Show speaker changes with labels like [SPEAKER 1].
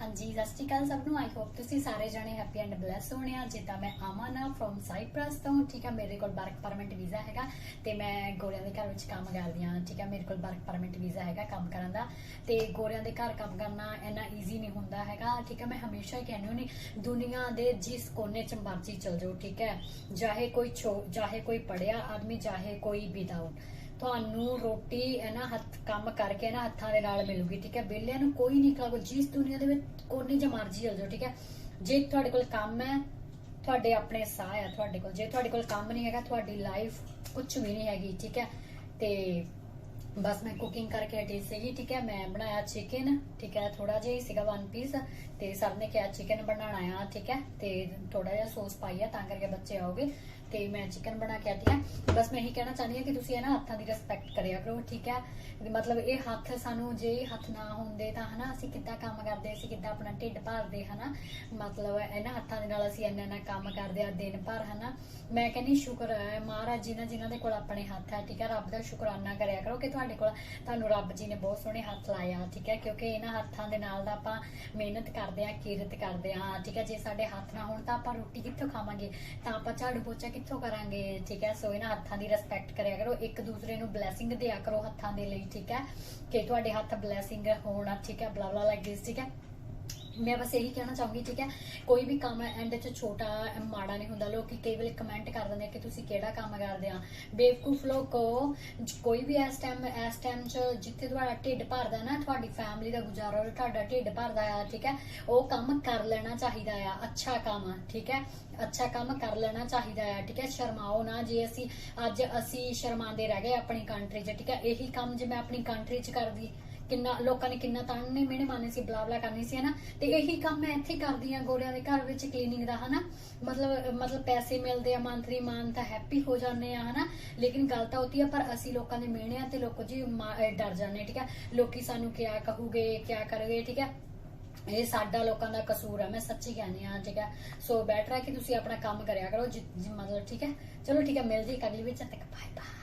[SPEAKER 1] ਹਾਂਜੀ, ਸਤਿ ਸ਼੍ਰੀ ਅਕਾਲ ਸਭ ਨੂੰ। ਆਈ ਹੋਪ ਤੁਸੀਂ ਸਾਰੇ ਜਣੇ ਹੈਪੀ ਐਂਡ ਬਲੈਸ ਹੋਣੇ ਆ। ਜਿੱਦਾਂ ਮੈਂ ਅਮਨ ਆ ਸਾਈਪ੍ਰਸ ਤੋਂ, ਠੀਕ ਆ, ਮੇਰੇ ਕੋਲ ਵਰਕ ਪਰਮਿਟ ਵੀਜ਼ਾ ਹੈਗਾ ਤੇ ਮੈਂ ਗੋਰਿਆਂ ਦੇ ਘਰ ਵਿੱਚ ਕੰਮ ਕਰਦੀ ਆ ਠੀਕ ਆ, ਮੇਰੇ ਕੋਲ ਵਰਕ ਪਰਮਿਟ ਵੀਜ਼ਾ ਹੈਗਾ ਕੰਮ ਕਰਨ ਦਾ। ਤੇ ਗੋਰਿਆਂ ਦੇ ਘਰ ਕੰਮ ਕਰਨਾ ਇੰਨਾ ਈਜ਼ੀ ਨਹੀਂ ਹੁੰਦਾ ਹੈਗਾ, ਠੀਕ ਆ, ਮੈਂ ਹਮੇਸ਼ਾ ਹੀ ਕਹਿੰਦੀ ਹੁੰਦੀ ਦੁਨੀਆ ਦੇ ਜਿਸ ਕੋਨੇ ਚ ਮਰਜ਼ੀ ਚਲ ਜਾਓ, ਠੀਕ ਹੈ ਚਾਹੇ ਕੋਈ ਚਾਹੇ ਕੋਈ ਪੜਿਆ ਆਦਮੀ, ਚਾਹੇ ਕੋਈ ਵਿਦਆਊਟ ਤੁਹਾਨੂੰ ਰੋਟੀ ਹੈ ਨਾ ਹੱਥ, ਕੰਮ ਕਰਕੇ ਨਾ ਹੱਥਾਂ ਦੇ ਨਾਲ ਮਿਲੂਗੀ, ਠੀਕ ਹੈ? ਵਿਹਲਿਆਂ ਨੂੰ ਕੋਈ ਨਹੀਂ ਖਿਲਾਊਗਾ ਜਿਸ ਦੁਨੀਆ ਦੇ ਵਿੱਚ ਕੋਨੇ 'ਚ ਮਰਜ਼ੀ ਚਲ ਜਾਓ, ਠੀਕ ਹੈ? ਜੇ ਤੁਹਾਡੇ ਕੋਲ ਕੰਮ ਹੈ, ਤੁਹਾਡੇ ਆਪਣੇ ਸਾਹ ਆ ਤੁਹਾਡੇ ਕੋਲ। ਜੇ ਤੁਹਾਡੇ ਕੋਲ ਕੰਮ ਨਹੀਂ ਹੈਗਾ, ਤੁਹਾਡੀ ਲਾਈਫ ਕੁਝ ਵੀ ਨਹੀਂ ਹੈਗੀ, ਠੀਕ ਹੈ? ਤੇ ਬਸ ਮੈਂ ਕੁਕਿੰਗ ਕਰਕੇ ਹਟੀ ਸੀਗੀ, ਠੀਕ ਹੈ, ਮੈਂ ਬਣਾਇਆ ਚਿਕਨ ਠੀਕ ਹੈ ਥੋੜਾ ਜਿਹਾ ਹੀ ਸੀਗਾ ਵਨ ਪੀਸ ਤੇ ਸਰ ਨੇ ਕਿਹਾ ਚਿਕਨ ਬਣਾਉਣਾ ਆ, ਠੀਕ ਹੈ, ਤੇ ਥੋੜਾ ਜਿਹਾ ਸੌਸ ਪਾਈ ਆ, ਤਾਂ ਕਰਕੇ ਬੱਚੇ ਆਓਗੇ ਤੇ ਮੈਂ ਚਿਕਨ ਬਣਾ ਕੇ ਆਤੀ ਹਾਂ ਬਸ ਮੈਂ ਇਹੀ ਕਹਿਣਾ ਚਾਹੁੰਦੀ ਆ ਕਿ ਤੁਸੀਂ ਇਹ ਹੱਥਾਂ ਦੀ ਰਿਸਪੈਕਟ ਕਰਿਆ ਕਰੋ, ਠੀਕ ਹੈ ਮਤਲਬ ਇਹ ਹੱਥ ਸਾਨੂੰ ਜੇ ਹੱਥ ਨਾ ਹੁੰਦੇ ਤਾਂ ਹਨਾ, ਅਸੀਂ ਕਿੱਦਾਂ ਕੰਮ ਕਰਦੇ, ਅਸੀਂ ਕਿੱਦਾਂ ਆਪਣਾ ਢਿੱਡ ਭਰਦੇ, ਹਨਾ, ਮਤਲਬ ਇਹਨਾਂ ਹੱਥਾਂ ਦੇ ਨਾਲ ਅਸੀਂ ਇੰਨਾ ਇੰਨਾ ਕੰਮ ਕਰਦੇ ਆ ਦਿਨ ਭਰ, ਹਨਾ। ਮੈਂ ਕਹਿੰਦੀ ਸ਼ੁਕਰ ਹੈ, ਮਹਾਰਾਜ ਜਿਨ੍ਹਾਂ ਜਿਨ੍ਹਾਂ ਦੇ ਕੋਲ ਆਪਣੇ ਹੱਥ ਹੈ, ਠੀਕ ਹੈ, ਰੱਬ ਦਾ ਸ਼ੁਕਰਾਨਾ ਕਰਿਆ ਕਰੋ ਕਿ ਤੁਹਾਡੇ ਕੋਲ। ਤੁਹਾਨੂੰ ਰੱਬ ਜੀ ਨੇ ਬਹੁਤ ਸੋਹਣੇ ਹੱਥ ਲਾਇਆ ਠੀਕ ਹੈ? ਕਿਉਂਕਿ ਇਹਨਾਂ ਹੱਥਾਂ ਦੇ ਨਾਲ ਦਾ ਆਪਾਂ ਮਿਹਨਤ ਕਰਦੇ ਆ ਕਿਰਤ ਕਰਦੇ ਆ ਠੀਕ ਹੈ? ਜੇ ਸਾਡੇ ਹੱਥ ਨਾ ਹੋਣ ਤਾਂ ਆਪਾਂ ਰੋਟੀ ਕਿੱਥੋਂ ਖਾਵਾਂਗੇ? ਤਾਂ ਆਪਾਂ ਝਾੜੂ ਪੋਚਾ ਕਿੱਥੋਂ ਕਰਾਂਗੇ, ਠੀਕ ਹੈ? ਸੋ ਇਹਨਾਂ ਹੱਥਾਂ ਦੀ ਰਿਸਪੈਕਟ ਕਰਿਆ ਕਰੋ। ਇੱਕ ਦੂਸਰੇ ਨੂੰ ਬਲੇਸਿੰਗ ਦਿਆ ਕਰੋ ਹੱਥਾਂ ਦੇ ਲਈ, ਠੀਕ ਹੈ? ਕਿ ਤੁਹਾਡੇ ਹੱਥ ਬਲੇਸਿੰਗ ਹੋਣਾ, ਠੀਕ ਹੈ? ਬਲਾ ਬਲਾ ਲਾਈਕ ਦਿਸ ਠੀਕ ਹੈ? ਮੈਂ ਬਸ ਇਹੀ ਕਹਿਣਾ ਚਾਹੂੰਗੀ, ਠੀਕ ਹੈ? ਕੋਈ ਵੀ ਕੰਮ ਐਂਡ 'ਚ ਛੋਟਾ ਮਾੜਾ ਨਹੀਂ ਹੁੰਦਾ, ਲੋਕੀ ਕਈ ਵੇਲੇ ਕਮੈਂਟ ਕਰ ਦਿੰਦੇ ਕਿ ਤੁਸੀਂ ਕਿਹੜਾ ਕੰਮ ਕਰਦੇ ਆ। ਬੇਵਕੂਫ ਲੋਕੋ, ਕੋਈ ਵੀ ਇਸ ਟਾਈਮ ਇਸ ਟਾਈਮ 'ਚ ਜਿੱਥੇ ਤੁਹਾਡਾ ਢਿੱਡ ਭਰਦਾ ਨਾ, ਤੁਹਾਡੀ ਫੈਮਿਲੀ ਦਾ ਗੁਜ਼ਾਰਾ ਹੋ ਤੁਹਾਡਾ ਢਿੱਡ ਭਰਦਾ ਆ, ਠੀਕ ਹੈ? ਉਹ ਕੰਮ ਕਰ ਲੈਣਾ ਚਾਹੀਦਾ ਆ, ਅੱਛਾ ਕੰਮ, ਠੀਕ ਹੈ? ਅੱਛਾ ਕੰਮ ਕਰ ਲੈਣਾ ਚਾਹੀਦਾ ਆ, ਠੀਕ ਹੈ? ਸ਼ਰਮਾਓ ਨਾ ਜੇ ਅਸੀਂ, ਅੱਜ ਅਸੀਂ ਸ਼ਰਮਾਉਂਦੇ ਰਹਿ ਗਏ ਆਪਣੀ ਕੰਟਰੀ 'ਚ, ਠੀਕ ਹੈ? ਇਹੀ ਕੰਮ ਜੇ ਮੈਂ ਆਪਣੀ ਕੰਟਰੀ 'ਚ ਕਰਦੀ ਕਿੰਨਾ, ਲੋਕਾਂ ਨੇ ਕਿੰਨਾ ਤਾਣੇ ਮਿਹਣੇ ਮਾਨੇ ਸੀ, ਬਲਾ ਬਲਾ ਕਰਨੀ ਸੀ, ਹਨਾ? ਤੇ ਇਹੀ ਕੰਮ ਮੈਂ ਇੱਥੇ ਕਰਦੀ ਆ ਗੋੜਿਆਂ ਦੇ ਘਰ ਵਿੱਚ ਕਲੀਨਿੰਗ ਦਾ, ਹਨਾ? ਮਤਲਬ ਮਤਲਬ ਪੈਸੇ ਮਿਲਦੇ ਆ ਮੰਥਲੀ ਮਾਨ ਹੈਪੀ ਹੋ ਜਾਂਦੇ ਆ, ਹਨਾ? ਲੇਕਿਨ ਗੱਲ ਤਾਂ ਹੁੰਦੀ ਆ, ਪਰ ਅਸੀਂ ਲੋਕਾਂ ਦੇ ਮਿਹਣੇ ਆ ਤੇ ਲੋਕ ਜੀ ਮਾ- ਅਹ ਡਰ ਜਾਂਦੇ ਠੀਕ ਆ? ਲੋਕੀ ਸਾਨੂੰ ਕਿਆ ਕਹੂਗੇ, ਕਿਆ ਕਰੋਗੇ ਠੀਕ ਆ? ਇਹ ਸਾਡਾ ਲੋਕਾਂ ਦਾ ਕਸੂਰ ਹੈ ਮੈਂ ਸੱਚੀ ਕਹਿੰਦੀ ਆ ਠੀਕ ਹੈ ਸੋ ਬੈਟਰ ਹੈ ਕਿ ਤੁਸੀਂ ਆਪਣਾ ਕੰਮ ਕਰਿਆ ਕਰੋ, ਜਿ- ਮਤਲਬ, ਠੀਕ ਹੈ ਚਲੋ, ਠੀਕ ਹੈ ਮਿਲਦੇ ਕੱਲ ਵਿੱਚ ਤੱਕ ਬਾਏ ਬਾਏ